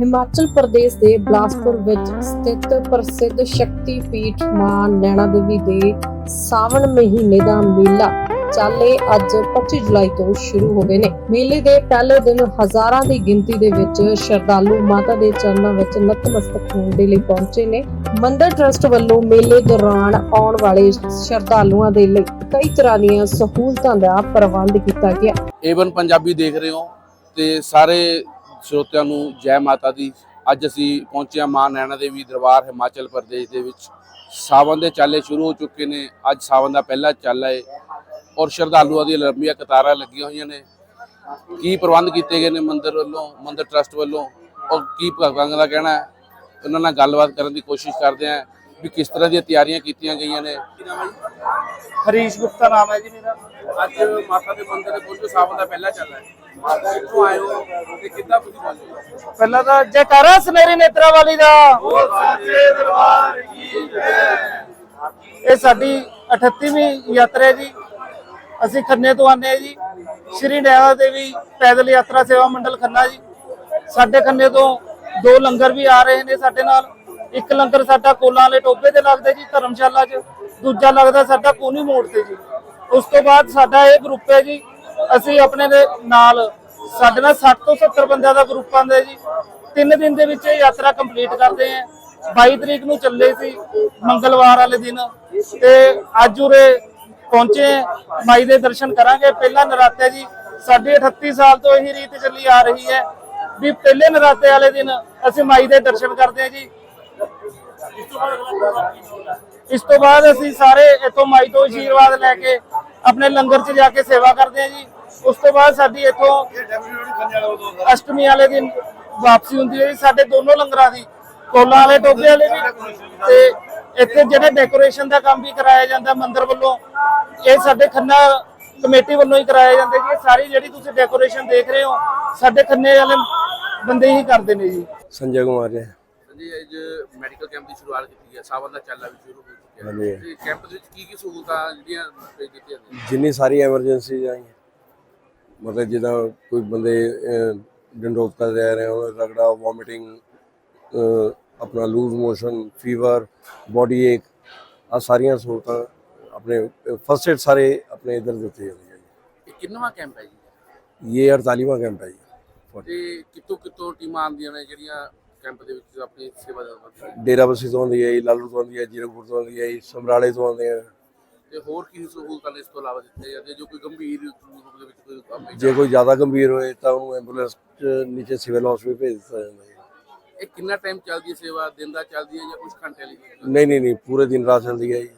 ਹਿਮਾਚਲ ਪ੍ਰਦੇਸ਼ ਦੇ ਬਲਾਸਪੁਰ ਵਿੱਚ ਸਥਿਤ ਪ੍ਰਸਿੱਧ ਸ਼ਕਤੀ ਪੀਠ ਮਾਂ ਨੈਣਾ ਦੇਵੀ ਦੇ ਸਾਵਣ ਮਹੀਨੇ ਦਾ ਮੇਲਾ ਚਾਲੇ ਅੱਜ 25 ਜੁਲਾਈ ਤੋਂ ਸ਼ੁਰੂ ਹੋ ਗਏ ਨੇ। ਮੇਲੇ ਦੇ ਪਹਿਲੇ ਦਿਨ ਹਜ਼ਾਰਾਂ ਦੀ ਗਿਣਤੀ ਦੇ ਵਿੱਚ ਸ਼ਰਧਾਲੂ ਮਾਤਾ ਦੇ ਚਰਨਾਂ ਵਿੱਚ ਨਤਮਸਤਕ ਹੋਣ ਦੇ ਲਈ ਪਹੁੰਚੇ ਨੇ। ਮੰਦਰ ਟਰਸਟ ਵੱਲੋਂ ਮੇਲੇ ਦੌਰਾਨ ਆਉਣ ਵਾਲੇ ਸ਼ਰਧਾਲੂਆਂ ਦੇ ਲਈ ਕਈ ਤਰ੍ਹਾਂ ਦੀਆਂ ਸਹੂਲਤਾਂ ਦਾ ਪ੍ਰਬੰਧ ਕੀਤਾ ਗਿਆ। ਏਵਨ ਪੰਜਾਬੀ ਦੇਖ ਰਹੇ ਹੋ ਤੇ ਸਾਰੇ ਸਰੋਤਿਆਂ ਨੂੰ ਜੈ ਮਾਤਾ ਦੀ। ਅੱਜ ਅਸੀਂ ਪਹੁੰਚੇ ਹਾਂ ਮਾਂ ਨੈਣਾ ਦੇਵੀ ਦਰਬਾਰ ਹਿਮਾਚਲ ਪ੍ਰਦੇਸ਼ ਦੇ ਵਿੱਚ। ਸਾਵਨ ਦੇ ਚਾਲੇ ਸ਼ੁਰੂ ਹੋ ਚੁੱਕੇ ਨੇ। ਅੱਜ ਸਾਵਨ ਦਾ ਪਹਿਲਾ ਚਾਲਾ ਹੈ ਔਰ ਸ਼ਰਧਾਲੂਆਂ ਦੀਆਂ ਲੰਬੀਆਂ ਕਤਾਰਾਂ ਲੱਗੀਆਂ ਹੋਈਆਂ ਨੇ। ਕੀ ਪ੍ਰਬੰਧ ਕੀਤੇ ਗਏ ਨੇ ਮੰਦਿਰ ਵੱਲੋਂ, ਮੰਦਿਰ ਟਰਸਟ ਵੱਲੋਂ? ਔਰ ਕੀ ਭਗਤਾਂ ਦਾ ਕਹਿਣਾ ਹੈ? ਉਹਨਾਂ ਨਾਲ ਗੱਲਬਾਤ ਕਰਨ ਦੀ ਕੋਸ਼ਿਸ਼ ਕਰਦੇ ਹਾਂ ਵੀ ਕਿਸ ਤਰ੍ਹਾਂ ਦੀਆਂ ਤਿਆਰੀਆਂ ਕੀਤੀਆਂ ਗਈਆਂ ਨੇ। ਹਰੀਸ਼ ਗੁਪਤਾ ਨਾਮ ਹੈ ਜੀ ਮੇਰਾ। ਅੱਜ ਮਾਤਾ ਦੇ ਮੰਦਿਰ ਦੇ ਪਹੁੰਚੋ ਸਾਵਨ ਦਾ ਪਹਿਲਾ ਚਾਲਾ ਹੈ। ਕਿੱਥੋਂ ਆਏ ਹੋ ਤੇ ਕਿੱਦਾਂ ਤੁਸੀਂ ਪਹੁੰਚੇ ਪਹਿਲਾਂ ਤਾਂ ਜੈਕਾਰਾ ਸਨੇਰੀ ਨੇਤਰਾ ਵਾਲੀ ਦਾ ਇਹ ਸਾਡੀ 38ਵੀਂ ਯਾਤਰਾ ਜੀ। ਅਸੀਂ ਖੰਨੇ ਤੋਂ ਆਨੇ ਜੀ। ਸ਼੍ਰੀ ਨੈਣਾ ਦੇਵੀ ਪੈਦਲ ਯਾਤਰਾ ਸੇਵਾ ਮੰਡਲ ਖੰਨਾ ਜੀ। ਸਾਡੇ ਖੰਨੇ ਤੋਂ ਦੋ ਲੰਗਰ ਵੀ ਆ ਰਹੇ ਨੇ ਸਾਡੇ ਨਾਲ। ਇੱਕ ਲੰਗਰ ਸਾਡਾ ਕੋਲਾਂ ਵਾਲੇ ਟੋਬੇ ਤੇ ਲੱਗਦਾ ਜੀ ਧਰਮਸ਼ਾਲਾ 'ਚ। ਦੂਜਾ ਲੱਗਦਾ ਸਾਡਾ ਪੂਨੀ ਮੋੜ ਤੇ ਜੀ। ਉਸ ਤੋਂ ਬਾਅਦ ਸਾਡਾ ਇਹ ਗਰੁੱਪ ਹੈ ਜੀ ਅਸੀਂ ਆਪਣੇ ਦੇ ਨਾਲ, ਸਾਡੇ ਨਾਲ 60 ਤੋਂ 70 ਬੰਦਿਆਂ ਦਾ ਗਰੁੱਪ ਆਂਦਾ ਜੀ। ਤਿੰਨ ਦਿਨ ਦੇ ਵਿੱਚ ਇਹ ਯਾਤਰਾ ਕੰਪਲੀਟ ਕਰਦੇ ਆਂ। 22 ਤਰੀਕ ਨੂੰ ਚੱਲੇ ਸੀ, ਮੰਗਲਵਾਰ ਵਾਲੇ ਦਿਨ। ਤੇ ਅੱਜ ਉਰੇ ਪਹੁੰਚੇ ਮਾਈ ਦੇ ਦਰਸ਼ਨ ਕਰਾਂਗੇ। ਪਹਿਲਾ ਨਰਾਤਾ ਜੀ ਸਾਡੇ 38 ਸਾਲ ਤੋਂ ਇਹੀ ਰੀਤ ਚੱਲੀ ਆ ਰਹੀ ਹੈ ਵੀ ਪਹਿਲੇ ਨਰਾਤੇ ਵਾਲੇ ਦਿਨ ਅਸੀਂ ਮਾਈ ਦੇ ਦਰਸ਼ਨ ਕਰਦੇ ਹਾਂ ਜੀ। ਇਸ ਤੋਂ ਬਾਅਦ ਅਸੀਂ ਸਾਰੇ ਇੱਥੋਂ ਮਾਈ ਤੋਂ ਆਸ਼ੀਰਵਾਦ ਲੈ ਕੇ ਆਪਣੇ ਲੰਗਰ 'ਚ ਜਾ ਕੇ ਸੇਵਾ ਕਰਦੇ ਆ ਜੀ। ਉਸ ਤੋਂ ਬਾਅਦ ਸਾਡੀ ਇੱਥੋਂ ਅਸ਼ਟਮੀ ਵਾਲੇ ਦਿਨ ਵਾਪਸੀ ਹੁੰਦੀ ਹੈ ਸਾਡੇ ਦੋਨੋਂ ਲੰਗਰਾਂ ਦੀ ਕੋਲਾ ਵਾਲੇ ਟੋਬੇ ਵਾਲੇ ਵੀ ਤੇ ਇੱਥੇ ਜਿਹੜੇ ਡੈਕੋਰੇਸ਼ਨ ਦਾ ਕੰਮ ਵੀ ਕਰਾਇਆ ਜਾਂਦਾ ਮੰਦਿਰ ਵੱਲੋਂ ਇਹ ਸਾਡੇ ਖੰਨਾ ਕਮੇਟੀ ਵੱਲੋਂ ਹੀ ਕਰਾਇਆ ਜਾਂਦਾ ਜੀ। ਸਾਰੀ ਜਿਹੜੀ ਤੁਸੀਂ ਡੈਕੋਰੇਸ਼ਨ ਦੇਖ ਰਹੇ ਹੋ ਸਾਡੇ ਖੰਨੇ ਵਾਲੇ ਬੰਦੇ ਹੀ ਕਰਦੇ ਨੇ ਜੀ। ਸੰਜੇ ਕੁਮਾਰ ਜੀ। ਮੈਡੀਕਲ ਕੈਂਪ ਦੀ ਸ਼ੁਰੂਆਤ ਕੀਤੀ ਹੈ ਸਾਵਨ ਦਾ ਚਾਲਾ ਵੀ ਸ਼ੁਰੂ ਹੋ ਚੁੱਕਿਆ ਹਾਂਜੀ। ਹੈ ਤੇ ਕੈਂਪ ਦੇ ਵਿੱਚ ਕੀ ਕੀ ਸਹੂਲਤਾਂ ਜਿਹੜੀਆਂ ਪੇਸ਼ ਕੀਤੀਆਂ ਨੇ ਜਿੰਨੀ ਸਾਰੀ ਐਮਰਜੈਂਸੀ ਆਈ ਮਤਲਬ ਜਿੱਦਾਂ ਕੋਈ ਬੰਦੇ ਅਹ, ਡੰਡੋਕ ਕਰ ਰਹੇ ਹੋ ਰਗੜਾ ਵੋਮਿਟਿੰਗ ਆਪਣਾ loose motion fever body ache ਆ ਸਾਰੀਆਂ ਸਹੂਲਤਾਂ ਆਪਣੇ ਫਸਟ ਏਡ ਸਾਰੇ ਆਪਣੇ ਇਧਰ ਦਿੱਤੇ ਜਾਂਦੇ ਆ ਇਹ ਕਿੰਨਵਾਂ ਕੈਂਪ ਹੈ ਜੀ? ਇਹ 48ਵਾਂ ਕੈਂਪ ਹੈ ਜੀ। ਤੇ ਕਿੱਥੋਂ ਕਿੱਥੋਂ ਟੀਮਾਂ ਆਉਂਦੀਆਂ ਨੇ ਜਿਹੜੀਆਂ ਕੈਂਪ ਦੇ ਵਿੱਚ ਆਪਣੀ ਸੇਵਾ ਨੇ ਡੇਰਾ ਬਸੀ ਤੋਂ ਆਉਂਦੀ ਹੈ ਜੀ ਲਾਲੂ ਤੋਂ ਆਉਂਦੀ ਹੈ ਜੀਰਕਪੁਰ ਤੋਂ ਆਉਂਦੀ ਹੈ ਜੀ ਸਮਰਾਲੇ ਤੋਂ ਆਉਂਦੇ ਆ। ਤੇ ਹੋਰ ਕੀ ਸਹੂਲਤਾਂ ਨੇ ਇਸ ਤੋਂ ਇਲਾਵਾ ਦਿੱਤੇ ਜਾਂਦੇ ਜੋ ਕੋਈ ਗੰਭੀਰ ਰੂਪ ਦੇ ਵਿੱਚ ਕੋਈ ਕੰਮ ਹੈ? ਜੇ ਕੋਈ ਜ਼ਿਆਦਾ ਗੰਭੀਰ ਹੋਏ ਤਾਂ ਉਹਨੂੰ ਐਂਬੂਲੈਂਸ 'ਚ ਨੀਚੇ ਸਿਵਲ ਹਸਪੀਟਲ ਭੇਜ ਦਿੱਤਾ ਜਾਂਦਾ ਹੈ ਇਹ ਕਿੰਨਾ ਟਾਈਮ ਚੱਲਦੀ ਹੈ ਸੇਵਾ? ਦਿਨ ਦਾ ਚੱਲਦੀ ਹੈ ਜਾਂ ਕੁਝ ਘੰਟੇ ਲਈ ਨਹੀਂ ਨਹੀਂ ਨਹੀਂ ਪੂਰੇ ਦਿਨ ਰਾਤ ਚੱਲਦੀ ਹੈ ਜੀ।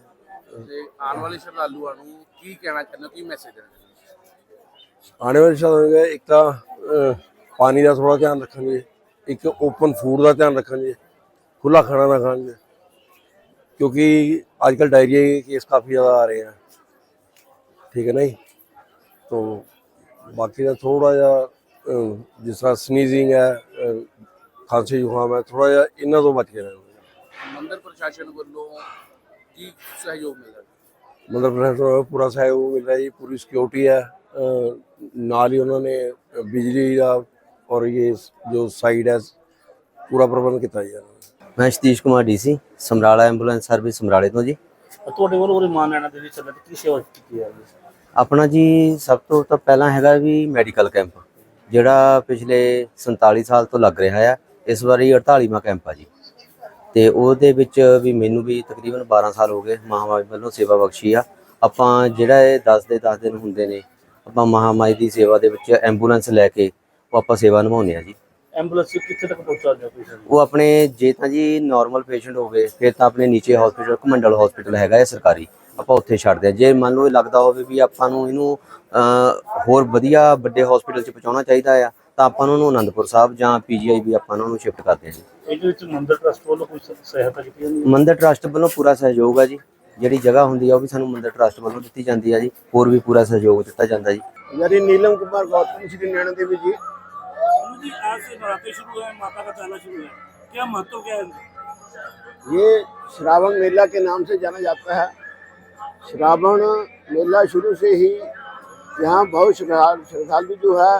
ਤੇ ਆਉਣ ਵਾਲੇ ਸ਼ਰਧਾਲੂਆਂ ਨੂੰ ਕੀ ਕਹਿਣਾ ਚਾਹੁੰਦੇ ਹੋ? ਕੀ ਮੈਸੇਜ ਦੇਣਾ ਚਾਹੁੰਦੇ ਹੋ? ਆਉਣੇ ਵਾਲੇ ਸਮੇਂ ਵਿੱਚ ਇੱਕ ਤਾਂ ਅਹ, ਪਾਣੀ ਦਾ ਥੋੜਾ ਧਿਆਨ ਰੱਖਣਗੇ ਇੱਕ ਓਪਨ ਫੂਡ ਦਾ ਧਿਆਨ ਰੱਖਾਂਗੇ ਖੁੱਲਾ ਖਾਣਾ ਨਾ ਖਾਣਗੇ ਕਿਉਂਕਿ ਅੱਜ ਕੱਲ ਡਾਇਰੀਆ ਦੇ ਕੇਸ ਕਾਫੀ ਜ਼ਿਆਦਾ ਆ ਰਹੇ ਆ। ਠੀਕ ਹੈ ਨਾ ਜੀ? ਤੋਂ ਬਾਕੀ ਦਾ ਥੋੜਾ ਜਿਹਾ ਜਿਸ ਤਰ੍ਹਾਂ ਸਨੀਜ਼ਿੰਗ ਹੈ ਖਾਂਸੀ ਜੁਕਾਮ ਹੈ ਥੋੜਾ ਜਿਹਾ ਇਹਨਾਂ ਤੋਂ ਬਚ ਕੇ ਰਹਿਣਾ। ਮੰਦਰ ਪ੍ਰਸ਼ਾਸਨ ਵੱਲੋਂ ਕੀ ਸਹਿਯੋਗ ਮਿਲ ਰਿਹਾ ਮੰਦਰ ਪ੍ਰਸ਼ਾਸਨ ਵੱਲੋਂ ਪੂਰਾ ਸਹਿਯੋਗ ਮਿਲ ਰਿਹਾ ਜੀ ਪੂਰੀ ਸਿਕਿਉਰਿਟੀ ਹੈ ਨਾਲ ਹੀ ਉਹਨਾਂ ਨੇ ਬਿਜਲੀ ਦਾ ਔਰ ਇਹ ਜੋ ਸਾਈਡ ਹੈ ਪੂਰਾ ਪ੍ਰਬੰਧ ਕੀਤਾ ਜੀ ਮੈਂ Satish Kumar DC Samrala ambulance service ਸਮਰਾਲੇ ਤੋਂ ਜੀ। ਤੁਹਾਡੇ ਵੱਲੋਂ ਉਰੇ ਮਾਨ ਲੈਣਾ ਦੇ ਵਿੱਚ ਕੀ ਸੇਵਾ ਕੀਤੀ ਜਾ ਰਹੀ ਹੈ? ਆਪਣਾ ਜੀ ਸਭ ਤੋਂ ਤਾਂ ਪਹਿਲਾਂ ਹੈਗਾ ਵੀ ਮੈਡੀਕਲ ਕੈਂਪ ਜਿਹੜਾ ਪਿਛਲੇ 47 ਸਾਲ ਤੋਂ ਲੱਗ ਰਿਹਾ ਆ। ਇਸ ਵਾਰੀ 48ਵਾਂ ਕੈਂਪ ਆ ਜੀ। ਤੇ ਉਹਦੇ ਵਿੱਚ ਵੀ ਮੈਨੂੰ ਵੀ ਤਕਰੀਬਨ 12 ਸਾਲ ਹੋ ਗਏ ਮਹਾਮਾਈ ਵੱਲੋਂ ਸੇਵਾ ਬਖਸ਼ੀ ਆ। ਆਪਾਂ ਜਿਹੜਾ ਇਹ 10 ਦੇ 10 ਦਿਨ ਹੁੰਦੇ ਨੇ ਆਪਾਂ ਮਹਾਮਾਈ ਦੀ ਸੇਵਾ ਦੇ ਵਿੱਚ ਐਂਬੂਲੈਂਸ ਲੈ ਕੇ ਉਹ ਆਪਾਂ ਸੇਵਾ ਨਿਭਾਉਂਦੇ ਆ ਜੀ। ਐਂਬੂਲੈਂਸ ਕਿੱਥੇ ਤੱਕ ਪਹੁੰਚਾਉਂਦੇ ਹੋ ਪੇਸ਼ੈਂਟ ਉਹ ਆਪਣੇ ਜੇ ਤਾਂ ਜੀ ਨਾਰਮਲ ਪੇਸ਼ੈਂਟ ਹੋ ਫਿਰ ਤਾਂ ਆਪਣੇ ਨੀਚੇ ਹਸਪੀਟਲ ਕਮੰਡਲ ਹਸਪੀਟਲ ਹੈਗਾ ਇਹ ਸਰਕਾਰੀ। ਆਪਾਂ ਉੱਥੇ ਛੱਡਦੇ ਆ ਜੇ ਮੰਨ ਲਓ ਇਹ ਲੱਗਦਾ ਹੋਵੇ ਵੀ ਆਪਾਂ ਨੂੰ ਇਹਨੂੰ ਹੋਰ ਵਧੀਆ ਵੱਡੇ ਹਸਪੀਟਲ 'ਚ ਪਹੁੰਚਾਉਣਾ ਚਾਹੀਦਾ ਆ ਤਾਂ ਆਪਾਂ ਉਹਨਾਂ ਨੂੰ ਆਨੰਦਪੁਰ ਸਾਹਿਬ ਜਾਂ ਪੀਜੀਆਈ ਵੀ ਆਪਾਂ ਨੂੰ ਸ਼ਿਫਟ ਕਰਦੇ ਆ ਇਹਦੇ ਵਿੱਚ ਮੰਦਰ ਟਰਸਟ ਵੱਲੋਂ ਕੋਈ ਸਹਾਇਤਾ ਕੀਤੀ ਜਾਂਦੀ ਹੈ? ਮੰਦਰ ਟਰਸਟ ਵੱਲੋਂ ਪੂਰਾ ਸਹਿਯੋਗ ਆ ਜੀ। ਜਿਹੜੀ ਜਗ੍ਹਾ ਹੁੰਦੀ ਆ ਉਹ ਵੀ ਸਾਨੂੰ ਮੰਦਰ ਟਰਸਟ ਵੱਲੋਂ ਦਿੱਤੀ ਜਾਂਦੀ ਆ ਜੀ। ਹੋਰ ਵੀ ਪੂਰਾ ਸਹਿਯੋਗ ਦਿੱਤਾ ਜਾਂਦਾ ਜੀ। ਮੇਰੀ ਨੀਲਮ ਕੁਮਾਰ ਗੌਤਮ ਸ਼੍ਰੀ ਨੈਣਾ ਦੇਵੀ ਜੀ जी आज से शुरू है, माता का शुरू है। क्या महत्व क्या है? ये श्रावण मेला के नाम से जाना जाता है। श्रावण मेला शुरू से ही यहाँ बहुत श्रद्धा- श्रद्धालु जो है,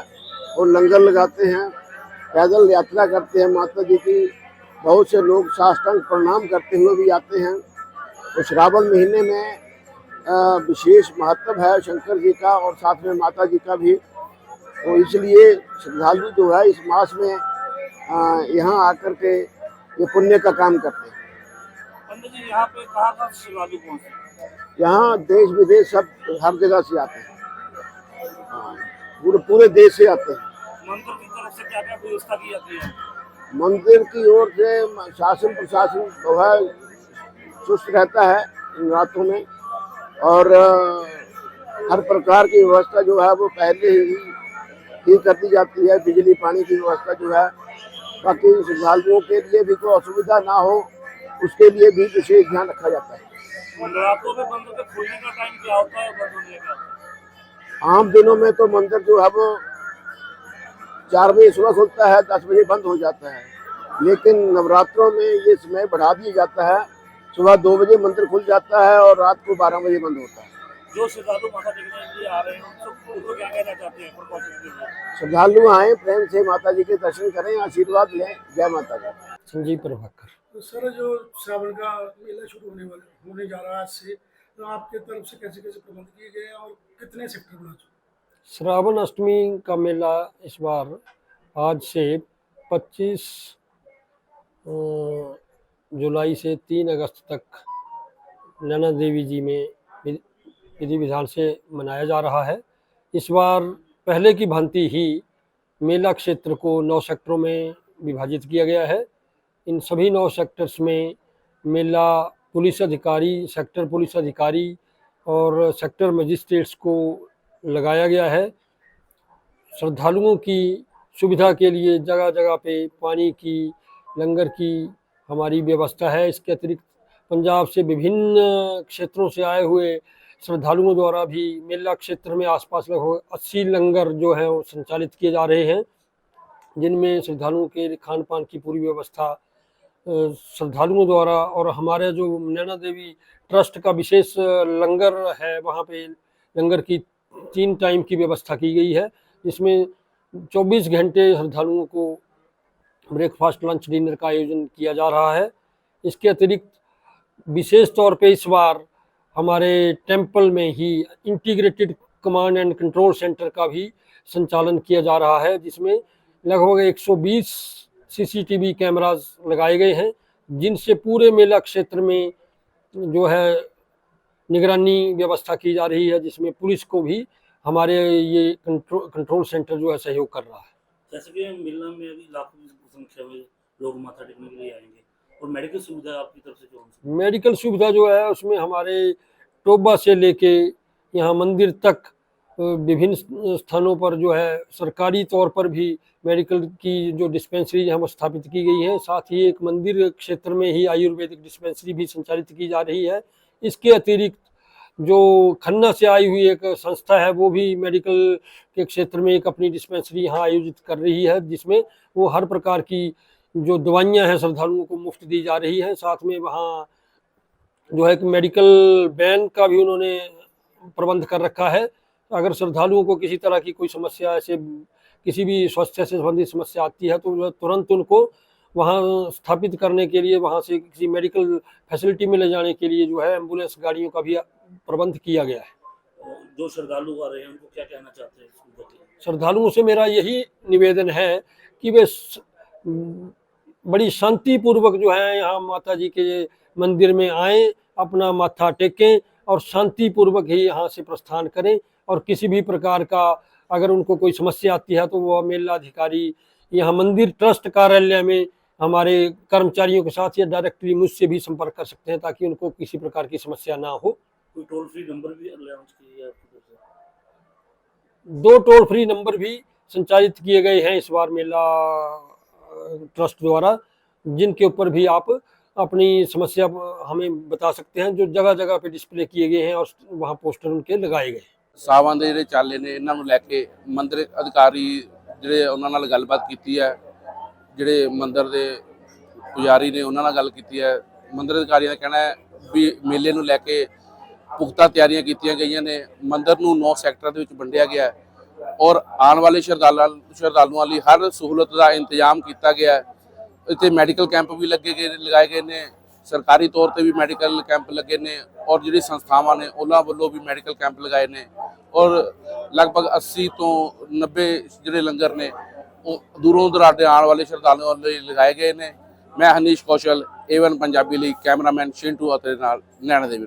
वो लंगर लगाते हैं, पैदल यात्रा करते हैं। माता जी की बहुत से लोग साष्टांग प्रणाम करते हुए भी आते हैं। तो श्रावण महीने में विशेष महत्व है शंकर जी का और साथ में माता जी का भी। तो इसलिए श्रद्धालु जो है इस मास में यहाँ आकर के ये पुण्य का काम करते हैं। यहाँ पे कहाँ श्रद्धालु यहाँ देश विदेश सब हर जगह से आते हैं। हाँ, पूरे पूरे देश से आते हैं। मंदिर की तरफ़ से क्या क्या व्यवस्था की जाती है? मंदिर की ओर से शासन प्रशासन जो है सुस्त रहता है इन रातों में। और हर प्रकार की व्यवस्था जो है वो पहले ही ही कर दी जाती है बिजली पानी की व्यवस्था जो है। बाकी श्रद्धालुओं के लिए भी कोई असुविधा ना हो उसके लिए भी विशेष ध्यान रखा जाता है। रातों में मंदिर के खुलने का टाइम क्या होता है और बंद होने का? आम दिनों में तो मंदिर जो है वो चार बजे सुबह खुलता है दस बजे बंद हो जाता है। लेकिन नवरात्रों में ये समय बढ़ा दिया जाता है। सुबह दो बजे मंदिर खुल जाता है और रात को बारह बजे बंद होता है। जो श्रद्धालु माता टेकने के लिए आ रहे हैं उनको उनको क्या कहना चाहते हैं? प्रिकॉशन के लिए। श्रद्धालु आए प्रेम से माता जी के दर्शन करें आशीर्वाद लें। जय माता दी। संजीव प्रभाकर। तो सर जो श्रावण का मेला शुरू होने वाला होने जा रहा है आज से तो आपके तरफ़ से कैसे कैसे प्रबंध किए गए और कितने सेक्टर बना चुके श्रावण अष्टमी का मेला इस बार आज से 25 जुलाई से 3 अगस्त तक नैना देवी जी में विधि विधान से मनाया जा रहा है। इस बार पहले की भांति ही मेला क्षेत्र को नौ सेक्टरों में विभाजित किया गया है। इन सभी नौ सेक्टर्स में मेला पुलिस अधिकारी, सेक्टर पुलिस अधिकारी और सेक्टर मजिस्ट्रेट्स को लगाया गया है। श्रद्धालुओं की सुविधा के लिए जगह जगह पे पानी की, लंगर की हमारी व्यवस्था है। इसके अतिरिक्त पंजाब से विभिन्न क्षेत्रों से आए हुए श्रद्धालुओं द्वारा भी मेला क्षेत्र में आसपास लगभग अस्सी लंगर जो है वो संचालित किए जा रहे हैं, जिनमें श्रद्धालुओं के खान पान की पूरी व्यवस्था श्रद्धालुओं द्वारा और हमारे जो नैना देवी ट्रस्ट का विशेष लंगर है, वहाँ पे लंगर की तीन टाइम की व्यवस्था की गई है, जिसमें 24 घंटे श्रद्धालुओं को ब्रेकफास्ट, लंच, डिनर का आयोजन किया जा रहा है। इसके अतिरिक्त विशेष तौर पे इस बार हमारे टेंपल में ही integrated command and control centre का भी संचालन किया जा रहा है जिसमें लगभग 120 सीसीटीवी कैमरास लगाए गए हैं जिनसे पूरे मेला क्षेत्र में जो है निगरानी व्यवस्था की जा रही है जिसमें पुलिस को भी हमारे ये कंट्रो, कंट्रोल सेंटर जो है सहयोग कर रहा है। जैसे कि मेला में अभी लाखों की संख्या में लोग माथा टेकने के लिए आएँगे। और मेडिकल सुविधा आपकी तरफ़ से जो मेडिकल सुविधा जो है, उसमें हमारे टोबा से लेके यहाँ मंदिर तक विभिन्न स्थानों पर जो है, सरकारी तौर पर भी मेडिकल की जो डिस्पेंसरी है वो स्थापित की गई है। साथ ही एक मंदिर क्षेत्र में ही आयुर्वेदिक डिस्पेंसरी भी संचालित की जा रही है। इसके अतिरिक्त जो खन्ना से आई हुई एक संस्था है, वो भी मेडिकल के क्षेत्र में एक अपनी डिस्पेंसरी यहाँ आयोजित कर रही है, जिसमें वो हर प्रकार की जो दवाइयाँ हैं श्रद्धालुओं को मुफ़्त दी जा रही हैं। साथ में वहाँ जो है कि मेडिकल वैन का भी उन्होंने प्रबंध कर रखा है। अगर श्रद्धालुओं को किसी तरह की कोई समस्या ऐसे किसी भी स्वास्थ्य से संबंधित समस्या आती है तो तुरंत उनको वहाँ स्थापित करने के लिए वहाँ से किसी मेडिकल फैसिलिटी में ले जाने के लिए जो है एंबुलेंस गाड़ियों का भी प्रबंध किया गया है। जो श्रद्धालु आ रहे हैं उनको क्या कहना चाहते हैं श्रद्धालुओं से मेरा यही निवेदन है कि वे बड़ी शांति पूर्वक जो है यहाँ माता जी के मंदिर में आए अपना माथा टेकें और शांति पूर्वक ही यहाँ से प्रस्थान करें। और किसी भी प्रकार का अगर उनको कोई समस्या आती है तो वह मेला अधिकारी यहाँ मंदिर ट्रस्ट कार्यालय में हमारे कर्मचारियों के साथ या डायरेक्टली मुझसे भी संपर्क कर सकते हैं ताकि उनको किसी प्रकार की समस्या ना हो। कोई टोल फ्री नंबर भी अनाउंस किया दो टोल फ्री नंबर भी संचालित किए गए हैं इस बार मेला ट्रस्ट द्वारा जिनके ऊपर भी आप अपनी समस्या हमें बता सकते हैं जो जगह जगह पे डिस्प्ले किए गए हैं और वहाँ पोस्टर उनके लगाए गए हैं ਸਾਵਾਂ ਦੇ ਜਿਹੜੇ ਚਾਲੇ ਨੇ ਇਹਨਾਂ ਨੂੰ ਲੈ ਕੇ ਮੰਦਿਰ ਅਧਿਕਾਰੀ ਜਿਹੜੇ ਉਹਨਾਂ ਨਾਲ ਗੱਲਬਾਤ ਕੀਤੀ ਹੈ ਜਿਹੜੇ ਮੰਦਿਰ ਦੇ ਪੁਜਾਰੀ ਨੇ ਉਹਨਾਂ ਨਾਲ ਗੱਲ ਕੀਤੀ ਹੈ ਮੰਦਿਰ ਅਧਿਕਾਰੀਆਂ ਦਾ ਕਹਿਣਾ ਹੈ ਵੀ ਮੇਲੇ ਨੂੰ ਲੈ ਕੇ ਪੁਖਤਾ ਤਿਆਰੀਆਂ ਕੀਤੀਆਂ ਗਈਆਂ ਨੇ ਮੰਦਿਰ ਨੂੰ 9 ਸੈਕਟਰਾਂ ਦੇ ਵਿੱਚ ਵੰਡਿਆ ਗਿਆ ਹੈ ਔਰ ਆਉਣ ਵਾਲੇ ਸ਼ਰਧਾਲੂਆਂ ਸ਼ਰਧਾਲੂਆਂ ਲਈ ਹਰ ਸਹੂਲਤ ਦਾ ਇੰਤਜ਼ਾਮ ਕੀਤਾ ਗਿਆ ਹੈ। ਇੱਥੇ ਮੈਡੀਕਲ ਕੈਂਪ ਵੀ ਲੱਗੇ ਗਏ ਲਗਾਏ ਗਏ ਨੇ। ਸਰਕਾਰੀ ਤੌਰ ਤੇ ਵੀ ਮੈਡੀਕਲ ਕੈਂਪ ਲੱਗੇ ਨੇ ਔਰ ਜਿਹੜੀ ਸੰਸਥਾਵਾਂ ਨੇ, ਉਹਨਾਂ ਵੱਲੋਂ ਵੀ ਮੈਡੀਕਲ ਕੈਂਪ ਲਗਾਏ ਨੇ। ਔਰ ਲਗਭਗ 80 ਤੋਂ 90 ਜਿਹੜੇ ਲੰਗਰ ਨੇ, ਉਹ ਦੂਰੋਂ ਦਰਾਡੇ ਆਉਣ ਵਾਲੇ ਸ਼ਰਧਾਲੂਆਂ ਲਈ ਲਗਾਏ ਗਏ ਨੇ। ਮੈਂ ਹਨੀਸ਼ ਕੌਸ਼ਲ ਏਵਨ ਪੰਜਾਬੀ ਲਈ ਕੈਮਰਾਮੈਨ ਸ਼ਿੰਟੂ ਅਤੇ ਨਾਲ ਨੈਣਾ ਦੇਵੀ